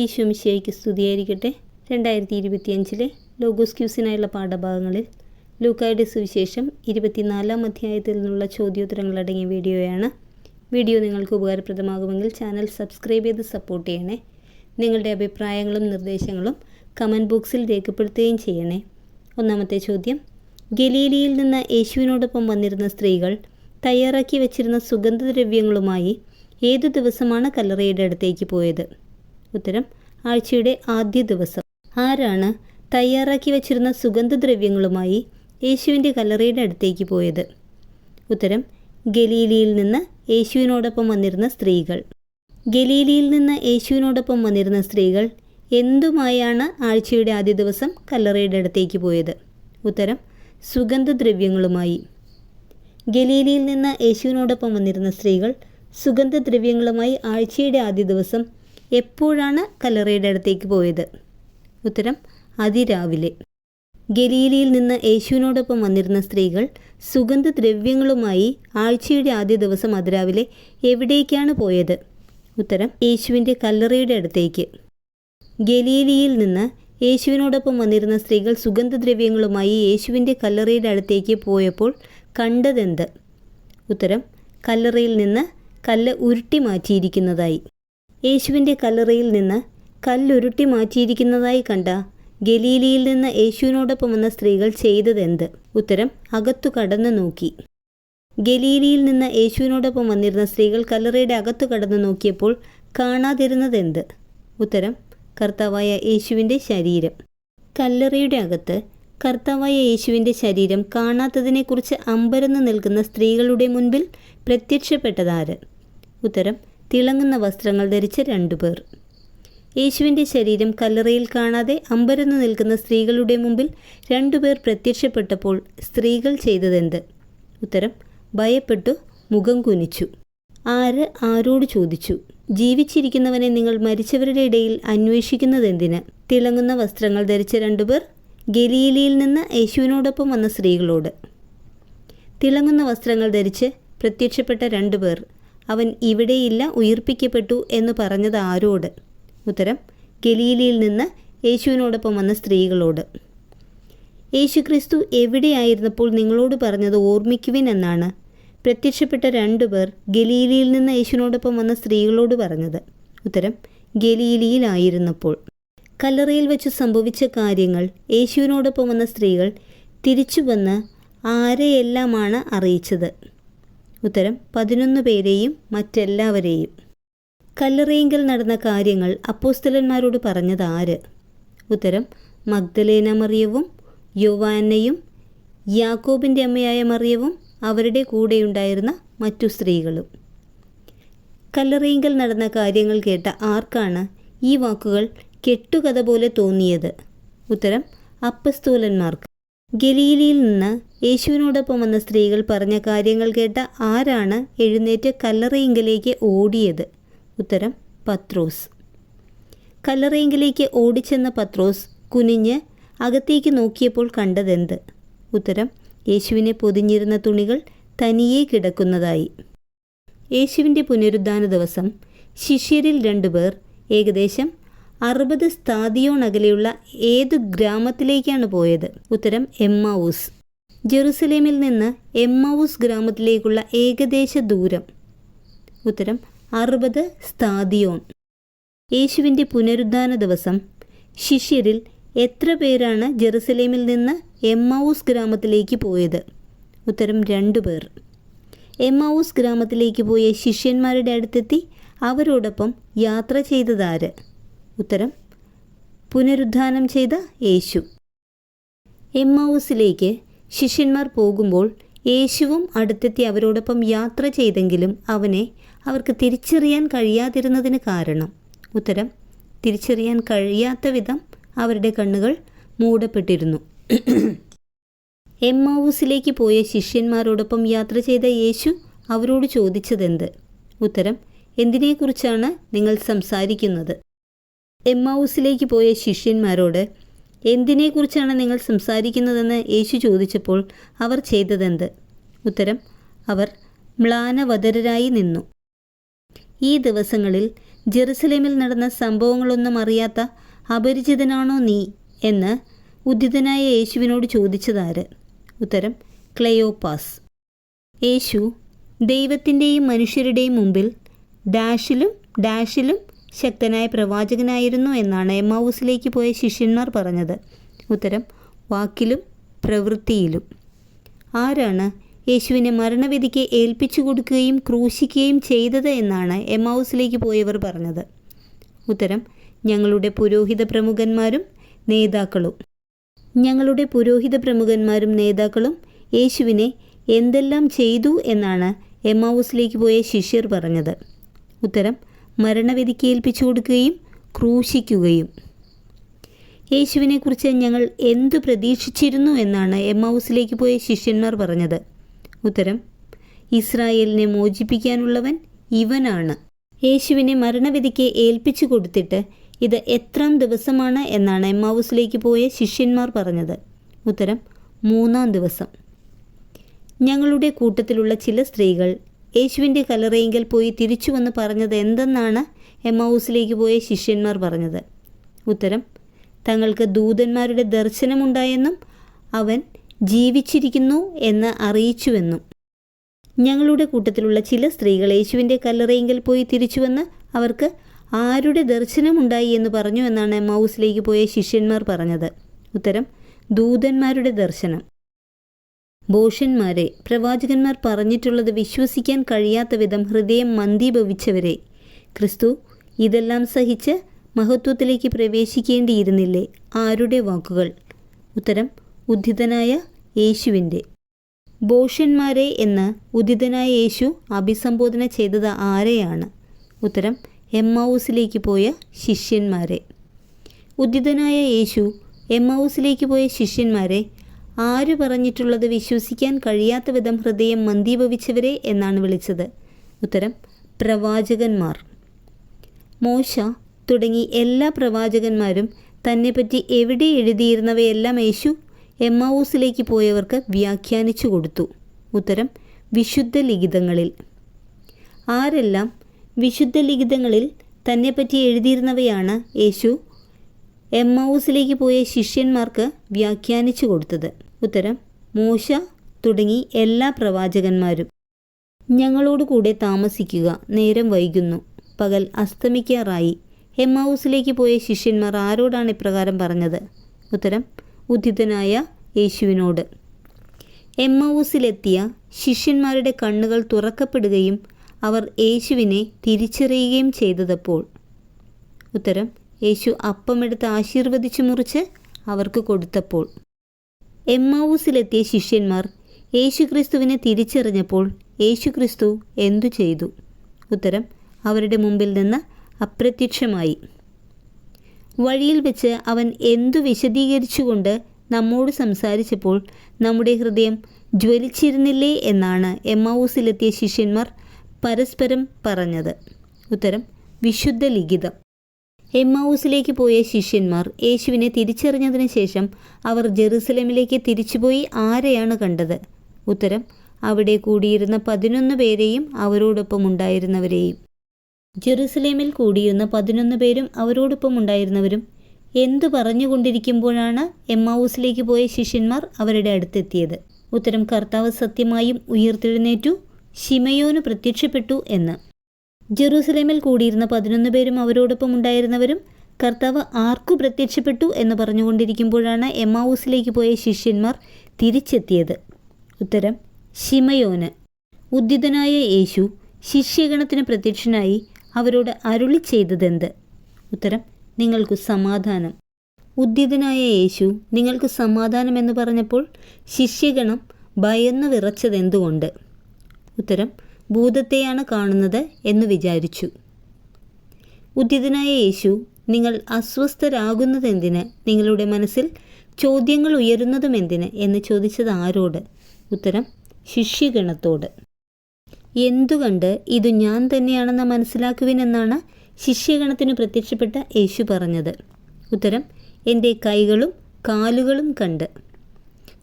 ഈശോമിശിയായിക്ക് സ്തുതിയായിരിക്കട്ടെ. രണ്ടായിരത്തി ഇരുപത്തിയഞ്ചിലെ ലോഗോസ് ക്യൂസിനായുള്ള പാഠഭാഗങ്ങളിൽ ലൂക്കായുടെ സുവിശേഷം ഇരുപത്തിനാലാം അധ്യായത്തിൽ നിന്നുള്ള ചോദ്യോത്തരങ്ങൾ അടങ്ങിയ വീഡിയോയാണ്. വീഡിയോ നിങ്ങൾക്ക് ഉപകാരപ്രദമാകുമെങ്കിൽ ചാനൽ സബ്സ്ക്രൈബ് ചെയ്ത് സപ്പോർട്ട് ചെയ്യണേ. നിങ്ങളുടെ അഭിപ്രായങ്ങളും നിർദ്ദേശങ്ങളും കമന്റ് ബോക്സിൽ രേഖപ്പെടുത്തുകയും ചെയ്യണേ. ഒന്നാമത്തെ ചോദ്യം. ഗലീലിയിൽ നിന്ന് യേശുവിനോടൊപ്പം വന്നിരുന്ന സ്ത്രീകൾ തയ്യാറാക്കി വച്ചിരുന്ന സുഗന്ധദ്രവ്യങ്ങളുമായി ഏതു ദിവസമാണ് കല്ലറയുടെ അടുത്തേക്ക് പോയത്? ഉത്തരം ആഴ്ചയുടെ ആദ്യ ദിവസം. ആരാണ് തയ്യാറാക്കി വച്ചിരുന്ന സുഗന്ധദ്രവ്യങ്ങളുമായി യേശുവിന്റെ കല്ലറയുടെ അടുത്തേക്ക് പോയത്? ഉത്തരം ഗലീലിയിൽ നിന്ന് യേശുവിനോടൊപ്പം വന്നിരുന്ന സ്ത്രീകൾ. ഗലീലിയിൽ നിന്ന് യേശുവിനോടൊപ്പം വന്നിരുന്ന സ്ത്രീകൾ എന്തുമായാണ് ആഴ്ചയുടെ ആദ്യ ദിവസം കല്ലറയുടെ അടുത്തേക്ക് പോയത്? ഉത്തരം സുഗന്ധദ്രവ്യങ്ങളുമായി. ഗലീലിയിൽ നിന്ന് യേശുവിനോടൊപ്പം വന്നിരുന്ന സ്ത്രീകൾ സുഗന്ധദ്രവ്യങ്ങളുമായി ആഴ്ചയുടെ ആദ്യ ദിവസം എപ്പോഴാണ് കല്ലറയുടെ അടുത്തേക്ക് പോയത്? ഉത്തരം അതിരാവിലെ. ഗലീലിയിൽ നിന്ന് യേശുവിനോടൊപ്പം വന്നിരുന്ന സ്ത്രീകൾ സുഗന്ധദ്രവ്യങ്ങളുമായി ആഴ്ചയുടെ ആദ്യ ദിവസം അതിരാവിലെ എവിടേക്കാണ് പോയത്? ഉത്തരം യേശുവിന്റെ കല്ലറയുടെ അടുത്തേക്ക്. ഗലീലിയിൽ നിന്ന് യേശുവിനോടൊപ്പം വന്നിരുന്ന സ്ത്രീകൾ സുഗന്ധദ്രവ്യങ്ങളുമായി യേശുവിന്റെ കല്ലറയുടെ അടുത്തേക്ക് പോയപ്പോൾ കണ്ടതെന്ത്? ഉത്തരം കല്ലറയിൽ നിന്ന് കല്ല് ഉരുട്ടി മാറ്റിയിരിക്കുന്നതായി. യേശുവിന്റെ കല്ലറയിൽ നിന്ന് കല്ലുരുട്ടി മാറ്റിയിരിക്കുന്നതായി കണ്ട ഗലീലിയിൽ നിന്ന് യേശുവിനോടൊപ്പം വന്ന സ്ത്രീകൾ ചെയ്തതെന്ത്? ഉത്തരം അകത്തു കടന്നു നോക്കി. ഗലീലിയിൽ നിന്ന് യേശുവിനോടൊപ്പം വന്നിരുന്ന സ്ത്രീകൾ കല്ലറയുടെ അകത്തു കടന്നു നോക്കിയപ്പോൾ കാണാതിരുന്നതെന്ത്? ഉത്തരം കർത്താവായ യേശുവിന്റെ ശരീരം. കല്ലറയുടെ അകത്ത് കർത്താവായ യേശുവിന്റെ ശരീരം കാണാത്തതിനെക്കുറിച്ച് അമ്പരന്ന് നിൽക്കുന്ന സ്ത്രീകളുടെ മുൻപിൽ പ്രത്യക്ഷപ്പെട്ടതാര്? ഉത്തരം തിളങ്ങുന്ന വസ്ത്രങ്ങൾ ധരിച്ച രണ്ടുപേർ. യേശുവിന്റെ ശരീരം കല്ലറയിൽ കാണാതെ അമ്പരന്ന് നിൽക്കുന്ന സ്ത്രീകളുടെ മുമ്പിൽ രണ്ടുപേർ പ്രത്യക്ഷപ്പെട്ടപ്പോൾ സ്ത്രീകൾ ചെയ്തതെന്ത്? ഉത്തരം ഭയപ്പെട്ടു മുഖം കുനിച്ചു. ആര് ആരോട് ചോദിച്ചു? ജീവിച്ചിരിക്കുന്നവനെ നിങ്ങൾ മരിച്ചവരുടെ ഇടയിൽ അന്വേഷിക്കുന്നതെന്തിന്? തിളങ്ങുന്ന വസ്ത്രങ്ങൾ ധരിച്ച രണ്ടുപേർ ഗലീലിയിൽ നിന്ന് യേശുവിനോടൊപ്പം വന്ന സ്ത്രീകളോട്. തിളങ്ങുന്ന വസ്ത്രങ്ങൾ ധരിച്ച് പ്രത്യക്ഷപ്പെട്ട രണ്ടുപേർ അവൻ ഇവിടെയില്ല ഉയർപ്പിക്കപ്പെട്ടു എന്ന് പറഞ്ഞത് ആരോട്? ഉത്തരം ഗലീലിയിൽ നിന്ന് യേശുവിനോടൊപ്പം വന്ന സ്ത്രീകളോട്. യേശുക്രിസ്തു എവിടെയായിരുന്നപ്പോൾ നിങ്ങളോട് പറഞ്ഞത് ഓർമ്മിക്കുവിൻ എന്നാണ്? പ്രത്യക്ഷപ്പെട്ട രണ്ടുപേർ ഗലീലിയിൽ നിന്ന് യേശുവിനോടൊപ്പം വന്ന സ്ത്രീകളോട് പറഞ്ഞത്. ഉത്തരം ഗലീലിയിലായിരുന്നപ്പോൾ. കല്ലറയിൽ വെച്ച് സംഭവിച്ച കാര്യങ്ങൾ യേശുവിനോടൊപ്പം വന്ന സ്ത്രീകൾ തിരിച്ചു വന്ന് ആരെയെല്ലാമാണ് അറിയിച്ചത്? ഉത്തരം പതിനൊന്ന് പേരെയും മറ്റെല്ലാവരെയും. കല്ലറയിങ്കൽ നടന്ന കാര്യങ്ങൾ അപ്പോസ്തലന്മാരോട് പറഞ്ഞത് ആര് ഉത്തരം മഗ്ദലേന മറിയവും യുവാനയും യാക്കോബിന്റെ അമ്മയായ മറിയവും അവരുടെ കൂടെയുണ്ടായിരുന്ന മറ്റു സ്ത്രീകളും. കല്ലറയിങ്കൽ നടന്ന കാര്യങ്ങൾ കേട്ട ആർക്കാണ് ഈ വാക്കുകൾ കെട്ടുകഥ പോലെ തോന്നിയത്? ഉത്തരം അപ്പസ്തൂലന്മാർക്ക്. ഗലീലിയിൽ നിന്ന് യേശുവിനോടൊപ്പം വന്ന സ്ത്രീകൾ പറഞ്ഞ കാര്യങ്ങൾ കേട്ട ആരാണ് എഴുന്നേറ്റ് കല്ലറയിങ്കലേക്ക് ഓടിയത്? ഉത്തരം പത്രോസ്. കല്ലറയിങ്കിലേക്ക് ഓടിച്ചെന്ന പത്രോസ് കുനിഞ്ഞ് അകത്തേക്ക് നോക്കിയപ്പോൾ കണ്ടതെന്ത്? ഉത്തരം യേശുവിനെ പൊതിഞ്ഞിരുന്ന തുണികൾ തനിയേ കിടക്കുന്നതായി. യേശുവിന്റെ പുനരുദ്ധാന ദിവസം ശിഷ്യരിൽ രണ്ടുപേർ ഏകദേശം അറുപത് സ്ഥാതിയോണകലെയുള്ള ഏതു ഗ്രാമത്തിലേക്കാണ് പോയത്? ഉത്തരം എമ്മാവൂസ്. ജെറുസലേമിൽ നിന്ന് എമ്മൌസ് ഗ്രാമത്തിലേക്കുള്ള ഏകദേശ ദൂരം. ഉത്തരം അറുപത് സ്ഥാദിയോൺ യേശുവിന്റെ പുനരുദ്ധാന ദിവസം. ശിഷ്യരിൽ എത്ര പേരാണ് ജെറുസലേമിൽ നിന്ന് എമ്മൌസ് ഗ്രാമത്തിലേക്ക് പോയത്? ഉത്തരം രണ്ടു പേർ. എമ്മൌസ് ഗ്രാമത്തിലേക്ക് പോയ ശിഷ്യന്മാരുടെ അടുത്തെത്തി അവരോടൊപ്പം യാത്ര ചെയ്തതാര്? ഉത്തരം പുനരുദ്ധാനം ചെയ്ത യേശു. എമ്മാവൂസിലേക്ക് ശിഷ്യന്മാർ പോകുമ്പോൾ യേശുവും അടുത്തെത്തി അവരോടൊപ്പം യാത്ര ചെയ്തെങ്കിലും അവനെ അവർക്ക് തിരിച്ചറിയാൻ കഴിയാതിരുന്നതിന് കാരണം. ഉത്തരം തിരിച്ചറിയാൻ കഴിയാത്ത വിധം അവരുടെ കണ്ണുകൾ മൂടപ്പെട്ടിരുന്നു. എമ്മാവൂസിലേക്ക് പോയ ശിഷ്യന്മാരോടൊപ്പം യാത്ര ചെയ്ത യേശു അവരോട് ചോദിച്ചതെന്ത്? ഉത്തരം എന്തിനെക്കുറിച്ചാണ് നിങ്ങൾ സംസാരിക്കുന്നത്? എമ്മാവൂസിലേക്ക് പോയ ശിഷ്യന്മാരോട് എന്തിനെക്കുറിച്ചാണ് നിങ്ങൾ സംസാരിക്കുന്നതെന്ന് യേശു ചോദിച്ചപ്പോൾ അവർ ചെയ്തതെന്ത്? ഉത്തരം അവർ മ്ലാനവതരരായി നിന്നു. ഈ ദിവസങ്ങളിൽ ജെറുസലേമിൽ നടന്ന സംഭവങ്ങളൊന്നും അറിയാത്ത അപരിചിതനാണോ നീ എന്ന് ഉദിതനായ യേശുവിനോട് ചോദിച്ചതാര്? ഉത്തരം ക്ലെയോപാസ്. യേശു ദൈവത്തിന്റെയും മനുഷ്യരുടെയും മുമ്പിൽ ഡാഷിലും ഡാഷിലും ശക്തനായ പ്രവാചകനായിരുന്നു എന്നാണ് എമ്മൗസിലേക്ക് പോയ ശിഷ്യന്മാർ പറഞ്ഞത്. ഉത്തരം വാക്കിലും പ്രവൃത്തിയിലും. ആരാണ് യേശുവിനെ മരണവിധിക്ക് ഏൽപ്പിച്ചു കൊടുക്കുകയും ക്രൂശിക്കുകയും ചെയ്തത് എന്നാണ് എമ്മൗസിലേക്ക് പോയവർ പറഞ്ഞത്. ഉത്തരം ഞങ്ങളുടെ പുരോഹിത പ്രമുഖന്മാരും നേതാക്കളും. ഞങ്ങളുടെ പുരോഹിത പ്രമുഖന്മാരും നേതാക്കളും യേശുവിനെ എന്തെല്ലാം ചെയ്തു എന്നാണ് എമ്മൗസിലേക്ക് പോയ ശിഷ്യർ പറഞ്ഞത്. ഉത്തരം മരണവിധിക്ക് ഏൽപ്പിച്ചു കൊടുക്കുകയും ക്രൂശിക്കുകയും. യേശുവിനെക്കുറിച്ച് ഞങ്ങൾ എന്തു പ്രതീക്ഷിച്ചിരുന്നു എന്നാണ് എം ഹൗസിലേക്ക് പോയ ശിഷ്യന്മാർ പറഞ്ഞത്. ഉത്തരം ഇസ്രായേലിനെ മോചിപ്പിക്കാനുള്ളവൻ ഇവനാണ്. യേശുവിനെ മരണവിധിക്ക് ഏൽപ്പിച്ചു കൊടുത്തിട്ട് ഇത് എത്രാം ദിവസമാണ് എന്നാണ് എം ഹൗസിലേക്ക് പോയ ശിഷ്യന്മാർ പറഞ്ഞത്. ഉത്തരം മൂന്നാം ദിവസം. ഞങ്ങളുടെ കൂട്ടത്തിലുള്ള ചില സ്ത്രീകൾ യേശുവിന്റെ കല്ലറയെങ്കിൽ പോയി തിരിച്ചു വന്ന് പറഞ്ഞത് എന്തെന്നാണ് എമ്മാവൂസിലേക്ക് പോയ ശിഷ്യന്മാർ പറഞ്ഞത്? ഉത്തരം തങ്ങൾക്ക് ദൂതന്മാരുടെ ദർശനമുണ്ടായെന്നും അവൻ ജീവിച്ചിരിക്കുന്നു എന്ന് അറിയിച്ചുവെന്നും. ഞങ്ങളുടെ കൂട്ടത്തിലുള്ള ചില സ്ത്രീകൾ യേശുവിന്റെ കല്ലറയെങ്കിൽ പോയി തിരിച്ചുവന്ന് അവർക്ക് ആരുടെ ദർശനമുണ്ടായി എന്ന് പറഞ്ഞു എന്നാണ് മൗസിലേക്ക് പോയ ശിഷ്യന്മാർ പറഞ്ഞത്. ഉത്തരം ദൂതന്മാരുടെ ദർശനം. ഭോഷന്മാരെ പ്രവാചകന്മാർ പറഞ്ഞിട്ടുള്ളത് വിശ്വസിക്കാൻ കഴിയാത്ത വിധം ഹൃദയം മന്ദീഭവിച്ചവരെ ക്രിസ്തു ഇതെല്ലാം സഹിച്ച് മഹത്വത്തിലേക്ക് പ്രവേശിക്കേണ്ടിയിരുന്നില്ലേ? ആരുടെ വാക്കുകൾ? ഉത്തരം ഉദ്ധിതനായ യേശുവിന്റെ. ഭോഷന്മാരെ എന്ന് ഉദിതനായ യേശു അഭിസംബോധന ചെയ്തത് ആരെയാണ്? ഉത്തരം എമ്മൗസിലേക്ക് പോയ ശിഷ്യന്മാരെ. ഉദിതനായ യേശു എമ്മൗസിലേക്ക് പോയ ശിഷ്യന്മാരെ ആര് പറഞ്ഞിട്ടുള്ളത് വിശ്വസിക്കാൻ കഴിയാത്ത വിധം ഹൃദയം മന്ദീഭവിച്ചവരെ എന്നാണ് വിളിച്ചത്. ഉത്തരം പ്രവാചകന്മാർ. മോശ തുടങ്ങി എല്ലാ പ്രവാചകന്മാരും തന്നെപ്പറ്റി എവിടെ എഴുതിയിരുന്നവയെല്ലാം യേശു എമ്മാവൂസിലേക്ക് പോയവർക്ക് വ്യാഖ്യാനിച്ചു കൊടുത്തു. ഉത്തരം വിശുദ്ധ ലിഖിതങ്ങളിൽ. ആരെല്ലാം വിശുദ്ധ ലിഖിതങ്ങളിൽ തന്നെപ്പറ്റി എഴുതിയിരുന്നവയാണ് യേശു എമ്മാവൂസിലേക്ക് പോയ ശിഷ്യന്മാർക്ക് വ്യാഖ്യാനിച്ചു കൊടുത്തത്? ഉത്തരം മോശ തുടങ്ങി എല്ലാ പ്രവാചകന്മാരും. ഞങ്ങളോട് കൂടെ താമസിക്കുക നേരം വൈകുന്നു. പകൽ അസ്തമിക്കാറായി. എമ്മാവൂസിലേക്ക് പോയ ശിഷ്യന്മാർ ആരോടാണ് ഇപ്രകാരം പറഞ്ഞത്? ഉത്തരം ഉദിതനായ യേശുവിനോട്. എമ്മൗസിലെത്തിയ ശിഷ്യന്മാരുടെ കണ്ണുകൾ തുറക്കപ്പെടുകയും അവർ യേശുവിനെ തിരിച്ചറിയുകയും ചെയ്തതപ്പോൾ. ഉത്തരം യേശു അപ്പമെടുത്ത് ആശീർവദിച്ചു മുറിച്ച് അവർക്ക് കൊടുത്തപ്പോൾ. എമ്മാവൂസിലെത്തിയ ശിഷ്യന്മാർ യേശുക്രിസ്തുവിനെ തിരിച്ചറിഞ്ഞപ്പോൾ യേശുക്രിസ്തു എന്തു ചെയ്തു? ഉത്തരം അവരുടെ മുമ്പിൽ നിന്ന് അപ്രത്യക്ഷമായി. വഴിയിൽ വെച്ച് അവൻ എന്തു വിശദീകരിച്ചുകൊണ്ട് നമ്മോട് സംസാരിച്ചപ്പോൾ നമ്മുടെ ഹൃദയം ജ്വലിച്ചിരുന്നില്ലേ എന്നാണ് എമ്മാവൂസിലെത്തിയ ശിഷ്യന്മാർ പരസ്പരം പറഞ്ഞത്. ഉത്തരം വിശുദ്ധ ലിഖിതം. എമ്മാവൂസിലേക്ക് പോയ ശിഷ്യന്മാർ യേശുവിനെ തിരിച്ചറിഞ്ഞതിന് ശേഷം അവർ ജെറുസലേമിലേക്ക് തിരിച്ചുപോയി ആരെയാണ് കണ്ടത്? ഉത്തരം അവിടെ കൂടിയിരുന്ന പതിനൊന്ന് പേരെയും അവരോടൊപ്പം ഉണ്ടായിരുന്നവരെയും. ജെറുസലേമിൽ കൂടിയിരുന്ന പതിനൊന്ന് പേരും അവരോടൊപ്പം ഉണ്ടായിരുന്നവരും എന്തു പറഞ്ഞുകൊണ്ടിരിക്കുമ്പോഴാണ് എമ്മൌസിലേക്ക് പോയ ശിഷ്യന്മാർ അവരുടെ അടുത്തെത്തിയത്? ഉത്തരം കർത്താവ് സത്യമായും ഉയർത്തെഴുന്നേറ്റു ശിമയോന് പ്രത്യക്ഷപ്പെട്ടു എന്ന്. ജെറൂസലേമിൽ കൂടിയിരുന്ന പതിനൊന്ന് പേരും അവരോടൊപ്പം ഉണ്ടായിരുന്നവരും കർത്താവ് ആർക്കു പ്രത്യക്ഷപ്പെട്ടു എന്ന് പറഞ്ഞുകൊണ്ടിരിക്കുമ്പോഴാണ് എമ്മാവൂസിലേക്ക് പോയ ശിഷ്യന്മാർ തിരിച്ചെത്തിയത്. ഉത്തരം ശിമയോന്. ഉദ്ദിതനായ യേശു ശിഷ്യഗണത്തിന് പ്രത്യക്ഷനായി അവരോട് അരുളി ചെയ്തതെന്ത്? ഉത്തരം നിങ്ങൾക്ക് സമാധാനം. ഉദ്ദിതനായ യേശു നിങ്ങൾക്ക് സമാധാനം എന്ന് പറഞ്ഞപ്പോൾ ശിഷ്യഗണം ഭയന്നു വിറച്ചതെന്തുകൊണ്ട്? ഉത്തരം ഭൂതത്തെയാണ് കാണുന്നത് എന്ന് വിചാരിച്ചു. ഉദ്യതനായ യേശു നിങ്ങൾ അസ്വസ്ഥരാകുന്നതെന്തിന്? നിങ്ങളുടെ മനസ്സിൽ ചോദ്യങ്ങൾ ഉയരുന്നതും എന്തിന് എന്ന് ചോദിച്ചത് ആരോട്? ഉത്തരം ശിഷ്യഗണത്തോട്. എന്തുകൊണ്ട് ഇത് ഞാൻ തന്നെയാണെന്ന് മനസ്സിലാക്കുവിനെന്നാണ് ശിഷ്യഗണത്തിന് പ്രത്യക്ഷപ്പെട്ട യേശു പറഞ്ഞത്? ഉത്തരം എന്റെ കൈകളും കാലുകളും കണ്ട്.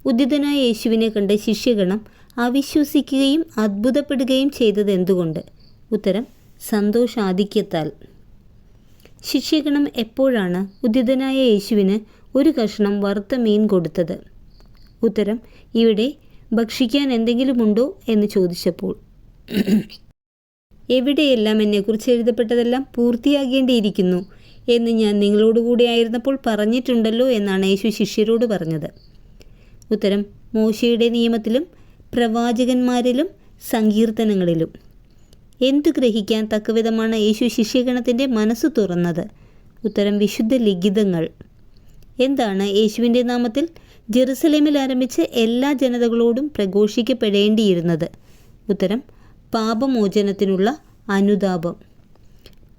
ഉദിതനായ യേശുവിനെ കണ്ട് ശിഷ്യഗണം അവിശ്വസിക്കുകയും അത്ഭുതപ്പെടുകയും ചെയ്തത് എന്തുകൊണ്ട് ഉത്തരം സന്തോഷാധിക്യത്താൽ. ശിഷ്യഗണം എപ്പോഴാണ് ഉദ്യതനായ യേശുവിന് ഒരു കഷ്ണം വറുത്ത മീൻ കൊടുത്തത്? ഉത്തരം ഇവിടെ ഭക്ഷിക്കാൻ എന്തെങ്കിലുമുണ്ടോ എന്ന് ചോദിച്ചപ്പോൾ. എവിടെയെല്ലാം എന്നെക്കുറിച്ച് എഴുതപ്പെട്ടതെല്ലാം പൂർത്തിയാകേണ്ടിയിരിക്കുന്നു എന്ന് ഞാൻ നിങ്ങളോടുകൂടി ആയിരുന്നപ്പോൾ പറഞ്ഞിട്ടുണ്ടല്ലോ എന്നാണ് യേശു ശിഷ്യരോട് പറഞ്ഞത്. ഉത്തരം മോശയുടെ നിയമത്തിലും പ്രവാചകന്മാരിലും സങ്കീർത്തനങ്ങളിലും. എന്തു ഗ്രഹിക്കാൻ തക്കവിധമാണ് യേശു ശിഷ്യഗണത്തിന്റെ മനസ്സ് തുറന്നത്? ഉത്തരം വിശുദ്ധ ലിഖിതങ്ങൾ. എന്താണ് യേശുവിന്റെ നാമത്തിൽ ജെറുസലേമിൽ ആരംഭിച്ച് എല്ലാ ജനതകളോടും പ്രഘോഷിക്കപ്പെടേണ്ടിയിരുന്നത്? ഉത്തരം പാപമോചനത്തിനുള്ള അനുതാപം.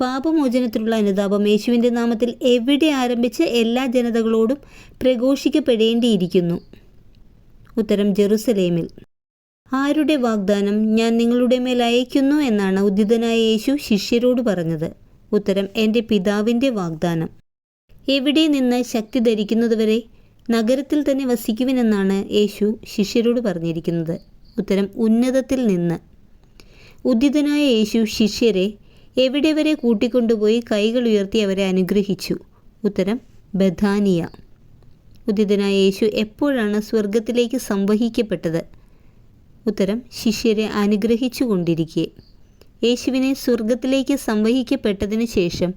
പാപമോചനത്തിനുള്ള അനുതാപം യേശുവിന്റെ നാമത്തിൽ എവിടെ ആരംഭിച്ച് എല്ലാ ജനതകളോടും പ്രഘോഷിക്കപ്പെടേണ്ടിയിരിക്കുന്നു? ഉത്തരം ജെറുസലേമിൽ. ആരുടെ വാഗ്ദാനം ഞാൻ നിങ്ങളുടെ മേൽ അയക്കുന്നു എന്നാണ് ഉദ്ധിതനായ യേശു ശിഷ്യരോട് പറഞ്ഞത്. ഉത്തരം എന്റെ പിതാവിന്റെ വാഗ്ദാനം. എവിടെ നിന്ന് ശക്തി ധരിക്കുന്നതുവരെ നഗരത്തിൽ തന്നെ വസിക്കുവിനെന്നാണ് യേശു ശിഷ്യരോട് പറഞ്ഞിരിക്കുന്നത്. ഉത്തരം ഉന്നതത്തിൽ നിന്ന്. ഉദ്ധിതനായ യേശു ശിഷ്യരെ എവിടെ വരെ കൂട്ടിക്കൊണ്ടുപോയി കൈകൾ ഉയർത്തി അവരെ അനുഗ്രഹിച്ചു? ഉത്തരം ബഥാനിയ. ഉദിതനായ യേശു എപ്പോഴാണ് സ്വർഗത്തിലേക്ക് സംവഹിക്കപ്പെട്ടത്? ഉത്തരം ശിഷ്യരെ അനുഗ്രഹിച്ചു കൊണ്ടിരിക്കെ യേശുവിനെ സ്വർഗത്തിലേക്ക് സംവഹിക്കപ്പെട്ടതിന് ശേഷം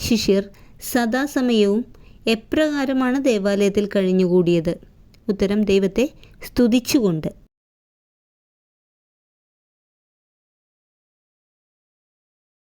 ശിഷ്യർ സദാസമയവും എപ്രകാരമാണ് ദേവാലയത്തിൽ കഴിഞ്ഞുകൂടിയത്? ഉത്തരം ദൈവത്തെ സ്തുതിച്ചുകൊണ്ട്.